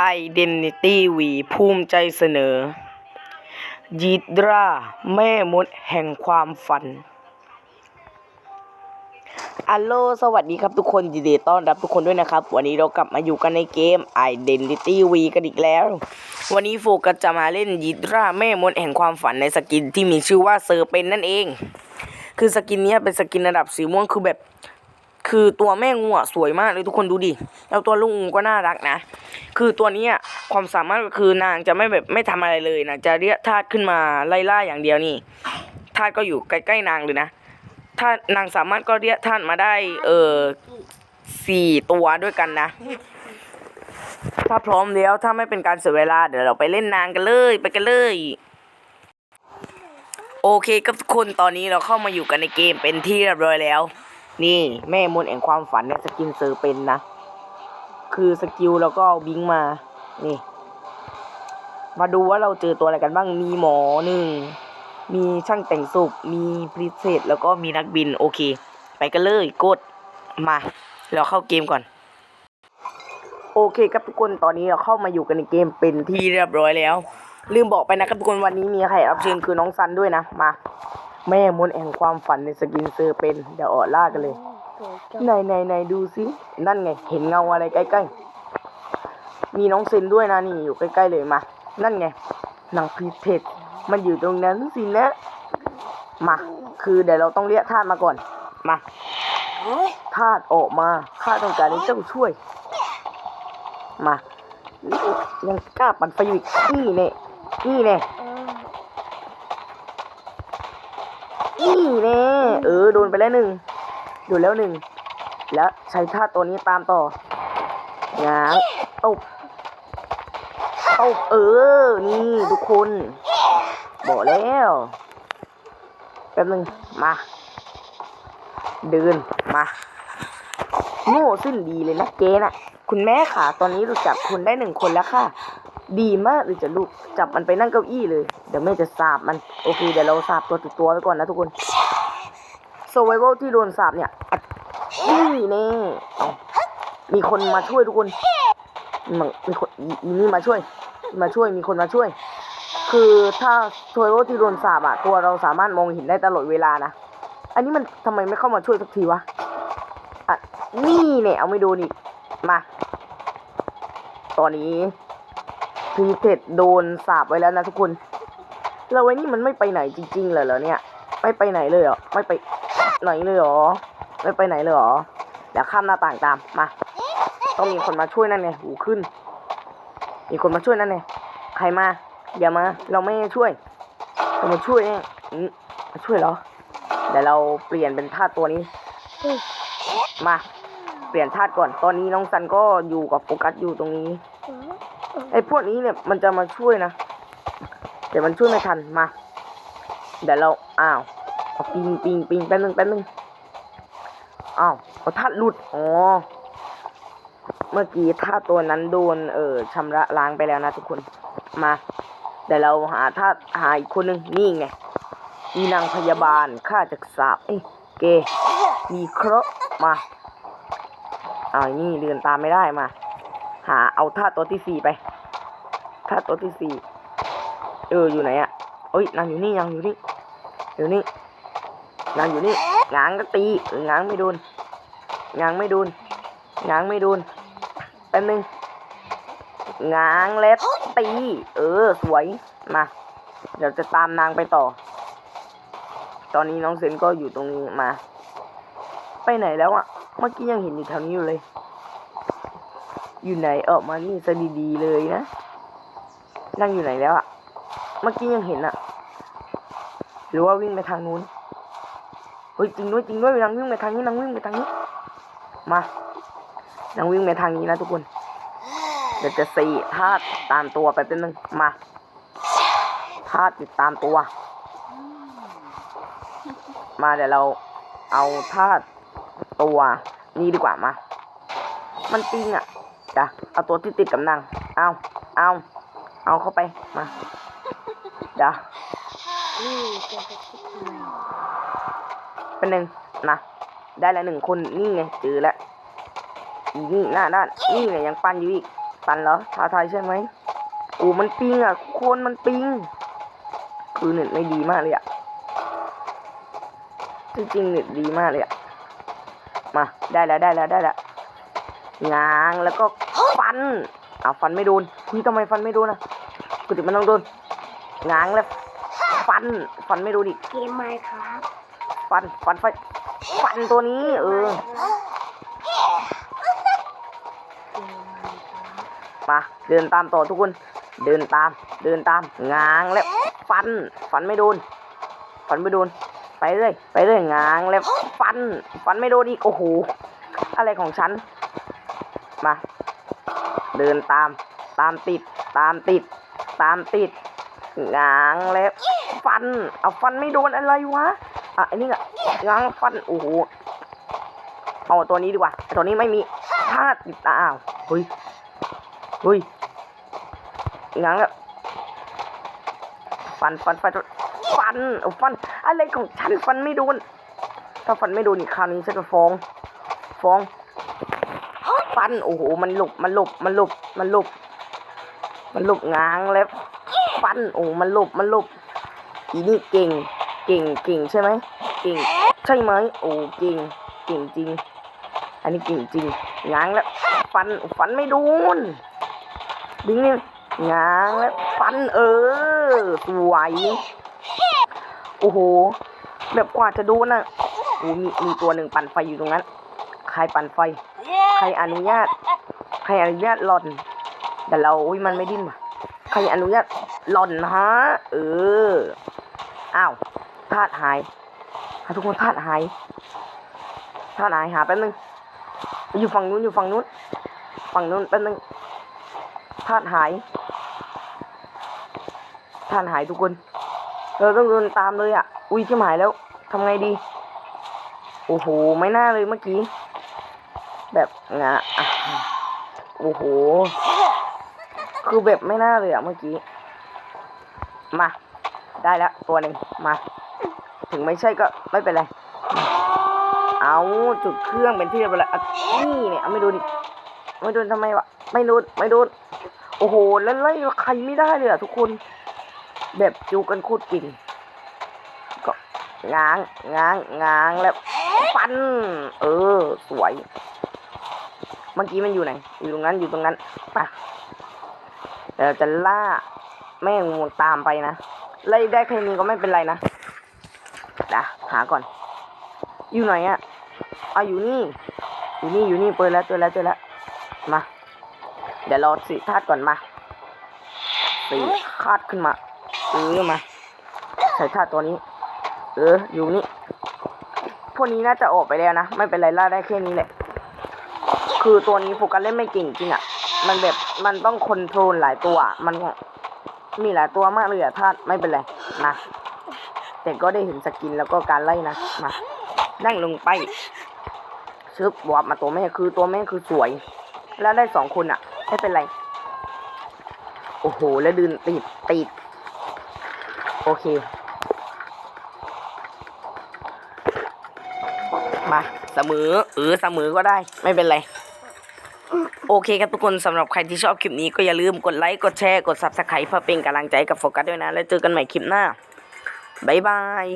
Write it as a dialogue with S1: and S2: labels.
S1: Identity V ภูมิใจเสนอ ยีดรา แม่มดแห่งความฝันอัลโลสวัสดีครับทุกคนยินดีต้อนรับทุกคนด้วยนะครับ วันนี้เรากลับมาอยู่กันในเกม Identity V กันอีกแล้ว วันนี้โฟกัสจะมาเล่นยีดราแม่มดแห่งความฝันในสกินที่มีชื่อว่าเซอร์เป็นนั่นเอง คือสกินนี้เป็นสกินระดับสีม่วงคือแบบ คือตัวแม่งูอะสวยมากเลยทุกคนดูดิแล้วตัวลูกงูก็น่ารักนะ คือตัวนี้ความสามารถก็คือนางจะไม่แบบไม่ทำอะไรเลยนะจะเรียกทาสขึ้นมาไล่ล่าอย่างเดียวนี่ทาสก็อยู่ใกล้ๆนางเลยนะถ้านางสามารถก็เรียกทาสมาได้ เออสี่ตัวด้วยกันนะ ถ้าพร้อมแล้วถ้าไม่เป็นการเสียเวลาเดี๋ยวเราไปเล่นนางกันเลยไปกันเลยโอเคครับทุกคนตอนนี้เราเข้ามาอยู่กันในเกมเป็นที่เรียบร้อยแล้ว นี่แม่มนแห่งความฝันเนี่ยสกินเซอร์เป็นนะ คือสกิลแล้วก็บิงมา นี่ มาดูว่าเราเจอตัวอะไรกันบ้าง มีหมอหนึ่ง มีช่างแต่งศพมีพริเศษแล้วก็มีนักบิน โอเค ไปกันเลยกด มา เราเข้าเกมก่อน โอเคครับทุกคน ตอนนี้เราเข้ามาอยู่กันในเกมเป็นที่เรียบร้อยแล้ว ลืมบอกไปนะครับทุกคนวันนี้มีใครรับเชิญคือน้องซันด้วยนะ มา แม่มนต์แห่งความฝันในสกินเซอร์เป็น เดี๋ยวออดล่ากันเลยไหนไหนไหนดูสิ นั่นไง เห็นเงาอะไรใกล้ๆ มีน้องเซนด้วยนะนี่อยู่ใกล้ๆเลยมา นั่นไงนางพีเพชรมันอยู่ตรงนั้นสินะ มา คือเดี๋ยวเราต้องเรียกทาสมาก่อน มาทาสออกมาข้าต้องการให้เจ้าช่วย มานี่ยังกล้าปั่นไฟอยู่อีกนี่เน่นี่เน่นี่ เน่เออโดนไปแล้วหนึ่งโดนแล้วหนึ่งแล้วใช้ท่าตัวนี้ตามต่อง้างตบตบเออ นี่ทุกคน บอกแล้วแป๊บนึงมา เดินมา โง่สิ้นดีเลยนะเกน่ะ คุณแม่ขาตอนนี้รู้จักคุณได้หนึ่งคนแล้วค่ะ ดีมากเลยจะลูก จับมันไปนั่งเก้าอี้เลย เดี๋ยวแม่จะสาบมัน โอเค เดี๋ยวเราสาบตัวติดตัวไว้ก่อนนะทุกคน s u r v i v a l ที่โดนสาบเนี่ยนี่แน่เอามีคนมาช่วยทุกคนมันมีคนอีนี่มาช่วย มาช่วย มีคนมาช่วย คือถ้า s u r v i v a l ที่โดนสาบอะตัวเราสามารถมองเห็นได้ตลอดเวลานะ อันนี้มันทำไมไม่เข้ามาช่วยสักทีวะ นี่เนี่ยเอาไม่โดนอีก มา ตอนนี้พีเทดโดนสาบไว้แล้วนะทุกคน แล้วไว้นี่มันไม่ไปไหนจริงๆเลยเหรอเนี่ย ไม่ไปไหนเลยเหรอ ไม่ไปไหนเลยเหรอ ไม่ไปไหนเลยเหรอ เดี๋ยวข้ามหน้าต่างตาม มา ต้องมีคนมาช่วยนั่นไงหูขึ้น มีคนมาช่วยนั่นไงใครมา อย่ามา เราไม่ช่วยเรามาช่วยเนี่ยอืมมาช่วยเหรอ เดี๋ยวเราเปลี่ยนเป็นท่าตัวนี้ มา เปลี่ยนธาตุก่อน ตอนนี้น้องซันก็อยู่กับโฟกัสอยู่ตรงนี้ ไอ้พวกนี้เนี่ยมันจะมาช่วยนะ แต่มันช่วยไม่ทัน มา เดี๋ยวเรา อ้าวเอาปิงปิงปิงแป๊บนึงแป๊บนึง อ้าวเอาธาตุหลุด อ๋อ เมื่อกี้ธาตุตัวนั้นโดน เออชำระล้างไปแล้วนะทุกคน มา เดี๋ยวเราหาธาตุหาอีกคนหนึ่งนี่ไงมีนางพยาบาลข้าจะสาบเอ้ยเกมีเคราะห์มา เอานี่เดินตามไม่ได้มา หาเอาท่าตัวที่สี่ไปท่าตัวที่สี่เอออยู่ไหนอะเอ้ยนางอยู่นี่นางอยู่นี่อยู่นี่นางอยู่นี่งางก็ตีเอองางไม่โดนงางไม่โดนงางไม่โดนแป๊บนึงงางเล็บตี เออ สวย มา เดี๋ยวจะตามนางไปต่อ ตอนนี้น้องเซนก็อยู่ตรงนี้มา ไปไหนแล้วอะเมื่อกี้ยังเห็นอยู่แถวนี้อยู่เลย อยู่ไหนออกมานี่ซะดีๆเลยนะ นั่งอยู่ไหนแล้วอะเมื่อกี้ยังเห็นอะหรือว่าวิ่งไปทางนู้น เฮ้ยจริงด้วยจริงด้วยนางวิ่งไปทางนี้นางวิ่งไปทางนี้ มานางวิ่งไปทางนี้นะทุกคน เดี๋ยวจะสี่ธาตุตามตัวไปเป็นหนึ่งมาธาตุติดตามตัว มาเดี๋ยวเราเอาธาตุ ตัวนี้ดีกว่ามา มันจริงอะจ้ะเอาตัวที่ติดกับนางเอาเอาเอาเข้าไปมาจ้ะเป็นหนึ่งนะได้แล้วหนึ่งคนนี่ไงเจอแล้วนี่หน้าด้านนี่ไงยังปั้นอยู่อีกตันเหรอท้าทายใช่ไหมโอ้มันปิงอะคนมันปิงคือเน็ตไม่ดีมากเลยอะจริงๆเน็ตดีมากเลยอะ มาได้แล้วได้แล้วได้แล้วง้างแล้วก็ฟันอ้าวฟันไม่โดนคุยทำไมฟันไม่โดนอะปกติมันต้องโดนง้างแล้วฟันฟันไม่โดนอีก
S2: เกมไมค์ครับ
S1: ฟันฟันไฟฟันตัวนี้ เออ
S2: เกมไมค์ครับ
S1: มาเดินตามต่อทุกคน เดินตาม เดินตามง้างแล้วฟัน ฟันไม่โดน ฟันไม่โดน ไปเรื่อยไปเรื่อยง้างแล้วฟัน ฟันไม่โดนอีกโอ้โหอะไรของฉัน มา เดินตาม ตามติด ตามติด ตามติดง้างแล้วฟัน เอาฟันไม่โดนอะไรวะอะอันนี้อะง้างฟันโอ้โหเอาตัวนี้ดีกว่าตัวนี้ไม่มีธาตุติดตาอ้าวเฮ้ยเฮ้ยง้างแล้วฟันฟันฟันฟันเอาฟัน อะไรของฉันฟันไม่โดน ถ้าฟันไม่โดนอีกคราวนี้ฉันจะฟ้อง ฟ้อง ฟัน โอ้โห มันหลบ มันหลบ มันหลบ มันหลบ มันหลบง้างแล้ว ฟัน โอ้ มันหลบ มันหลบ อีนี่เก่ง เก่ง เก่งใช่ไหม เก่ง ใช่ไหม โอ้ เก่ง เก่งจริง อันนี้เก่งจริง ง้างแล้ว ฟัน ฟันไม่โดนดิ้งนี่ง้างแล้ว ฟันเออสวย โอ้โห แบบกว่าจะโดนอะโอ้มีมีตัวหนึ่งปั่นไฟอยู่ตรงนั้น ใครปั่นไฟ ใครอนุญาต ใครอนุญาตหล่อน แต่เราอุ้ยมันไม่ดิ้นว่ะใครอนุญาตหล่อนฮะ เออ อ้าวธาตุหายทุกคนธาตุหายธาตุหายหาแป๊บนึง อยู่ฝั่งนู้นอยู่ฝั่งนู้น ฝั่งนู้นแป๊บนึงธาตุหายธาตุหายทุกคน เราต้องเดินตามเลยอะ อุ้ยชิบหายแล้วทำไงดี โอ้โห ไม่น่าเลยเมื่อกี้ แบบงะอะโอ้โห คือแบบไม่น่าเลยอะเมื่อกี้ มา ได้แล้วตัวหนึ่งมา ถึงไม่ใช่ก็ไม่เป็นไร เอาจุดเครื่องเป็นที่เรียบร้อยนี่เนี่ยไม่โดนไม่โดนทำไมวะ ไม่โดนไม่โดน โอ้โห แล้วไล่ใครไม่ได้เลยอะทุกคน แบบจูกันคตรเก่งก็ง้างง้างง้างแล้วฟัน เออ สวย เมื่อกี้มันอยู่ไหน อยู่ตรงนั้นอยู่ตรงนั้นไปะเดี๋ยวจะล่าแม่งมุมตามไปนะไล่ได้แค่นี้ก็ไม่เป็นไรนะเดี๋ยวหาก่อน อยู่ไหนอะอะอยู่นี่ อยู่นี่อยู่นี่เปิดแล้วเจอแล้วเจอแล้วมา เดี๋ยวรอสีธาตุก่อนมาสีธาตุขึ้นมา เออมา ใส่ธาตุตัวนี้ เออ อยู่นี่ พวกนี้น่าจะออกไปแล้วนะ ไม่เป็นไรล่าได้แค่นี้แหละ คือตัวนี้โฟกัสเล่นไม่เก่งจริงอะ่ะ มันแบบ มันต้องคอนโทรลหลายตัว มันมีหลายตัวมากเลยอะธาตุไม่เป็นไรนะแต่ก็ได้เห็นสกินแล้วก็การไล่นะ มา นั่งลงไปชึบวบมาตัวแม่คือตัวแม่คือสวย แล้วได้สองคนอะไม่เป็นไร โอ้โห แล้วดึนติดติด โอเค มาเสมอเออเสมอก็ได้ไม่เป็นไร โอเคครับทุกคนสำหรับใครที่ชอบคลิปนี้ก็อย่าลืมกดไลค์ กดแชร์ กดซับสไครป์เพื่อเป็นกำลังใจกับโฟกัสด้วยนะ แล้วเจอกันใหม่คลิปหน้า บ๊ายบาย